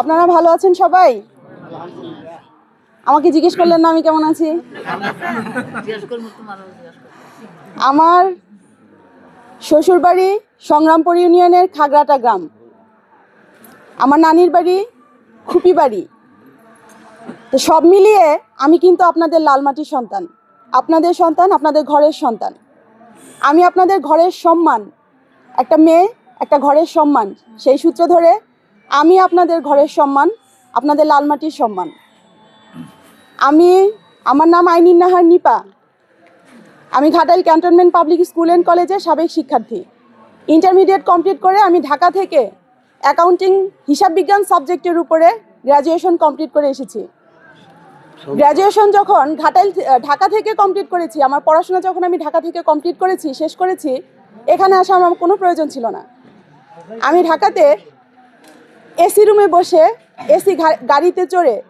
আপনারা ভালো আছেন সবাই? আমাকে জিজ্ঞেস করলেন না আমি কেমন আছি? আমার শ্বশুরবাড়ি সংগ্রামপুর ইউনিয়নের খাগড়াটা গ্রাম। আমার নানির বাড়ি খুপি বাড়ি তো সব মিলিয়ে আমি কিন্তু আপনাদের লালমাটির সন্তান। আপনাদের সন্তান, আপনাদের ঘরের সন্তান। আমি আপনাদের ঘরের সম্মান, একটা মেয়ে, একটা ঘরের সম্মান, সেই সূত্র ধরে আমি আপনাদের ঘরের সম্মান আপনাদের লালমাটির সম্মান। আমি আমার নাম আইনিন নাহার নিপা। আমি Ghatail cantonment public school and কলেজের সাবেক শিক্ষার্থী। ইন্টারমিডিয়েট কমপ্লিট করে আমি ঢাকা থেকে অ্যাকাউন্টিং হিসাব বিজ্ঞান সাবজেক্টের উপরে গ্র্যাজুয়েশন কমপ্লিট করে এসেছি। গ্র্যাজুয়েশন যখন ঘাটাইল ঢাকা থেকে কমপ্লিট করেছি আমার পড়াশোনা যখন আমি ঢাকা থেকে কমপ্লিট করেছি শেষ করেছি এখানে আসা আমার কোনো প্রয়োজন ছিল না। আমি ঢাকাতে এসি রুমে বসে এসি গাড়িতে চড়ে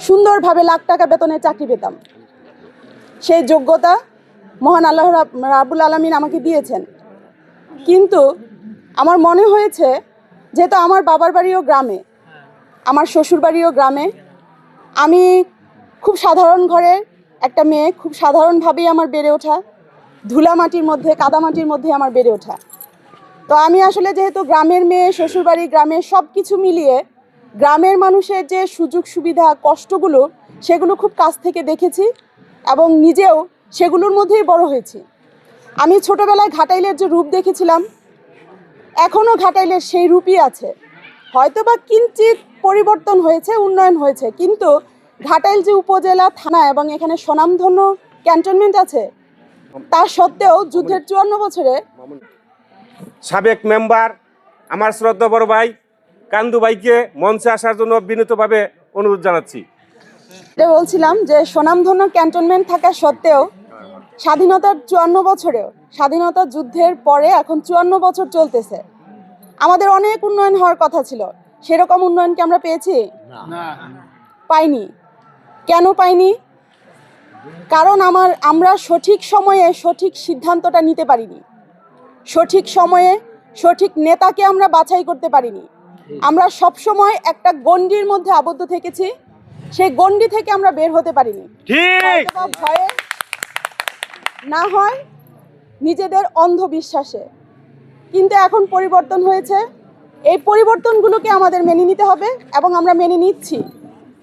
সুন্দরভাবে লাখ টাকা বেতনে চাকরি পেতাম। সেই যোগ্যতা মহান আল্লাহ রাব- রাবুল আলমিন আমাকে দিয়েছেন। কিন্তু আমার মনে হয়েছে যেহেতু আমার বাবার বাড়িও গ্রামে, আমার শ্বশুর বাড়িও গ্রামে, আমি খুব সাধারণ ঘরের একটা মেয়ে, খুব সাধারণভাবেই আমার বেড়ে ওঠা ধুলা মাটির মধ্যে কাদা মাটির মধ্যে আমার বেড়ে ওঠা। তো আমি আসলে যেহেতু গ্রামের মেয়ে, শ্বশুরবাড়ি, গ্রামের সব কিছু মিলিয়ে গ্রামের মানুষের যে সুযোগ সুবিধা, কষ্টগুলো, সেগুলো খুব কাছ থেকে দেখেছি এবং নিজেও সেগুলোর মধ্যেই বড় হয়েছি। আমি ছোটবেলায় ঘাটাইলের যে রূপ দেখেছিলাম এখনও ঘাটাইলের সেই রূপই আছে। হয়তো বা কিঞ্চিত পরিবর্তন হয়েছে, উন্নয়ন হয়েছে, কিন্তু ঘাটাইল যে উপজেলা, থানা এবং এখানে স্বনামধন্য ক্যান্টনমেন্ট আছে, তা সত্ত্বেও যুদ্ধের চুয়ান্ন বছরে সাবেক মেম্বার আমার শ্রদ্ধা বড় ভাই কান্দু ভাইকে মঞ্চে আসার জন্য বিনীতভাবে অনুরোধ জানাচ্ছি। বলছিলাম যে স্বনামধন্য ক্যান্টনমেন্ট থাকা সত্ত্বেও স্বাধীনতার চুয়ান্ন বছরেও স্বাধীনতা যুদ্ধের পরে এখন চুয়ান্ন বছর চলতেছে। আমাদের অনেক উন্নয়ন হওয়ার কথা ছিল। সেরকম উন্নয়ন কি আমরা পেয়েছি? পাইনি। কেন পাইনি? কারণ আমার আমরা সঠিক সময়ে সঠিক সিদ্ধান্তটা নিতে পারিনি। সঠিক সময়ে সঠিক নেতাকে আমরা বাছাই করতে পারিনি। আমরা সব সময় একটা গণ্ডির মধ্যে আবদ্ধ থেকেছি। সেই গণ্ডি থেকে আমরা বের হতে পারিনি। ভয়ে না হয় নিজেদের অন্ধবিশ্বাসে। কিন্তু এখন পরিবর্তন হয়েছে। এই পরিবর্তনগুলোকে আমাদের মেনে নিতে হবে এবং আমরা মেনে নিচ্ছি।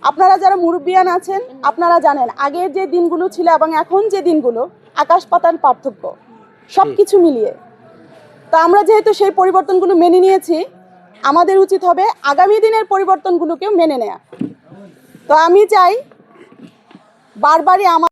আপনারা যারা মুরব্বিয়ান আছেন আপনারা জানেন আগের যে দিনগুলো ছিল এবং এখন যে দিনগুলো আকাশ পাতাল পার্থক্য। সব কিছু মিলিয়ে। তো আমরা যেহেতু সেই পরিবর্তনগুলো মেনে নিয়েছি, আমাদের উচিত হবে আগামী দিনের পরিবর্তনগুলোকেও মেনে নেয়া। তো আমি চাই বারবারই আমার